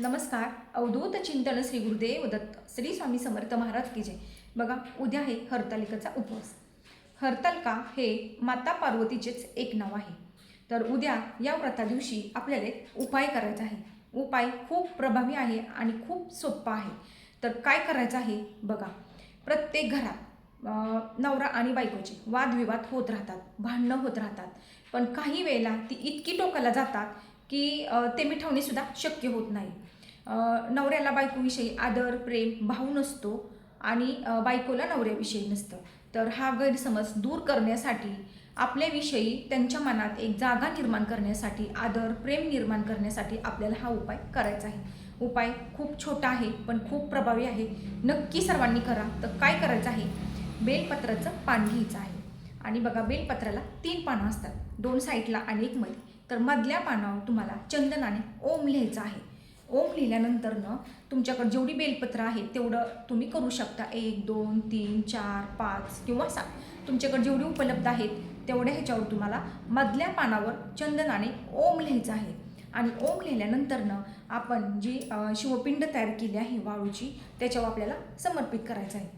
नमस्कार. अवधूत चिंतन श्री गुरुदेव दत्त श्री स्वामी समर्थ महाराज की जय. बघा उद्या आहे हरतालिकाचा उपवास. हरतालिका हे माता पार्वतीचेच एक नाव आहे. तर उद्या या व्रता दिवशी आपल्याला एक उपाय करायचा आहे. उपाय खूप प्रभावी आहे आणि खूप सोप्पा आहे. तर काय करायचं आहे? बघा प्रत्येक घरात नवरा आणि बायकोचे वादविवाद होत राहतात भांडणं होत राहतात. पण काही वेळेला ती इतकी टोकाला जातात की ते मिठवणेसुद्धा शक्य होत नाही. नवऱ्याला बायकोविषयी आदर प्रेम भाव नसतो आणि बायकोला नवऱ्याविषयी नसतं. तर हा गैरसमज दूर करण्यासाठी आपल्याविषयी त्यांच्या मनात एक जागा निर्माण करण्यासाठी आदर प्रेम निर्माण करण्यासाठी आपल्याला हा उपाय करायचा आहे. उपाय खूप छोटा आहे पण खूप प्रभावी आहे. नक्की सर्वांनी करा. तर काय करायचं आहे? बेलपत्राचं पान घ्यायचं आहे. आणि बघा बेलपत्राला तीन पानं असतात. दोन साईडला आणि एक मध्ये तर मधल्या पानावर तुम्हाला चंदनाने ओम लिहायचं आहे. ओम लिहिल्यानंतरनं तुमच्याकडे जेवढी बेलपत्र आहेत तेवढं तुम्ही करू शकता. एक दोन तीन चार पाच किंवा सात. तुमच्याकडे जेवढी उपलब्ध आहेत तेवढ्या ह्याच्यावर तुम्हाला मधल्या पानावर चंदनाने ओम लिहायचं आहे. आणि ओम लिहिल्यानंतरनं आपण जी शिवपिंड तयार केली आहे वाळूची त्याच्यावर आपल्याला समर्पित करायचं आहे.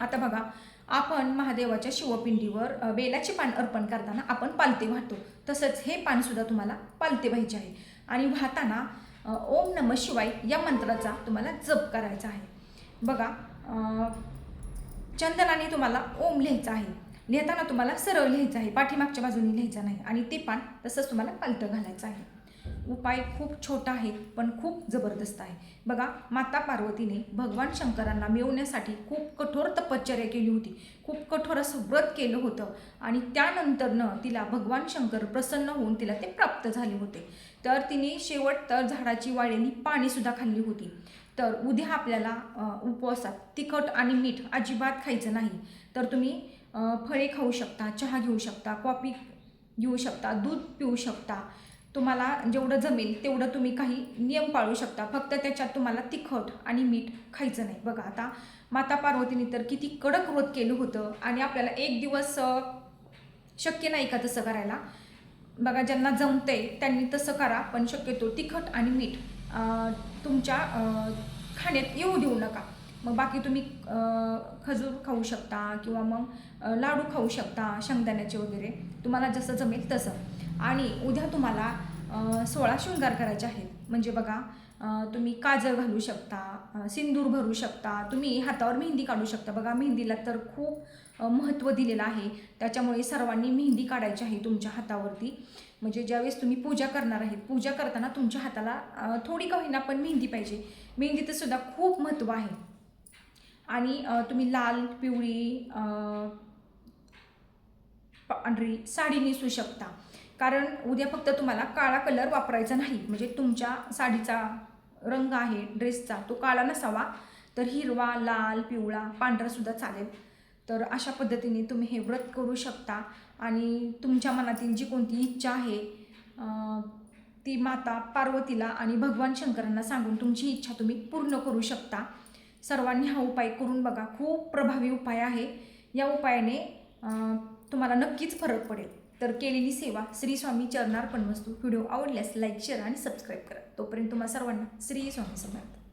आता बघा आपण महादेवाच्या शिवपिंडीवर बेलाचे पान अर्पण करताना आपण पालते वाहतो. तसंच हे पानसुद्धा तुम्हाला पालते व्हायचे आहे. आणि वाहताना ओम नम शिवाय या मंत्राचा तुम्हाला जप करायचा आहे. बघा चंदनाने तुम्हाला ओम लिहायचं आहे. लिहिताना तुम्हाला सरळ लिहायचं आहे. पाठीमागच्या बाजूने लिहायचं नाही. आणि ते पान तसंच तुम्हाला पालतं घालायचं आहे. उपाय खूप छोटा आहे पण खूप जबरदस्त आहे. बघा माता पार्वतीने भगवान शंकरांना मिळवण्यासाठी खूप कठोर तपश्चर्या केली होती. खूप कठोर असं व्रत केलं होतं आणि त्यानंतरनं तिला भगवान शंकर प्रसन्न होऊन तिला ते प्राप्त झाले होते. तर तिने शेवट तर झाडाची वाळलेली पाणीसुद्धा खाल्ली होती. तर उद्या आपल्याला उपवासात तिखट आणि मीठ अजिबात खायचं नाही. तर तुम्ही फळे खाऊ शकता चहा घेऊ शकता कॉफी घेऊ शकता दूध पिऊ शकता. तुम्हाला जेवढं जमेल तेवढं तुम्ही काही नियम पाळू शकता. फक्त त्याच्यात तुम्हाला तिखट आणि मीठ खायचं नाही. बघा आता माता पार्वतीने तर किती कडक व्रत केलं होतं आणि आपल्याला एक दिवस शक्य नाही का तसं करायला? बघा ज्यांना जमतंय त्यांनी तसं करा पण शक्यतो तिखट आणि मीठ तुमच्या खाण्यात येऊ देऊ नका. मग बाकी तुम्ही खजूर खाऊ शकता किंवा मग लाडू खाऊ शकता शेंगदाण्याचे वगैरे. तुम्हाला जसं जमेल तसं. आणि उद्या तुम्हाला सोळा शृंगार करायचे आहेत. म्हणजे बघा तुम्ही काजळ घालू शकता सिंदूर भरू शकता तुम्ही हातावर मेहंदी काढू शकता. बघा मेहंदीला तर खूप महत्त्व दिलेलं आहे. त्याच्यामुळे सर्वांनी मेहंदी काढायची आहे तुमच्या हातावरती. म्हणजे ज्यावेळेस तुम्ही पूजा करणार आहेत पूजा करताना तुमच्या हाताला थोडी का होईना पण मेहंदी पाहिजे. मेहंदीचं सुद्धा खूप महत्त्व आहे. आणि तुम्ही लाल पिवळी पांढरी साडी नेसू शकता. कारण उद्या फक्त तुम्हाला काळा कलर वापरायचा नाही. म्हणजे तुमच्या साडीचा रंग आहे ड्रेसचा तो काळा नसावा. तर हिरवा लाल पिवळा पांढरासुद्धा चालेल. तर अशा पद्धतीने तुम्ही हे व्रत करू शकता. आणि तुमच्या मनातील जी कोणती इच्छा आहे ती माता पार्वतीला आणि भगवान शंकरांना सांगून तुमची इच्छा तुम्ही पूर्ण करू शकता. सर्वांनी हा उपाय करून बघा. खूप प्रभावी उपाय आहे. या उपायाने तुम्हाला नक्कीच फरक पडेल. तर केलेली सेवा श्री स्वामी चरणार्पण वस्तू व्हिडिओ आवडल्यास लाईक शेअर आणि सबस्क्राईब करा. तोपर्यंत तुम्हाला सर्वांना श्री स्वामी समर्थ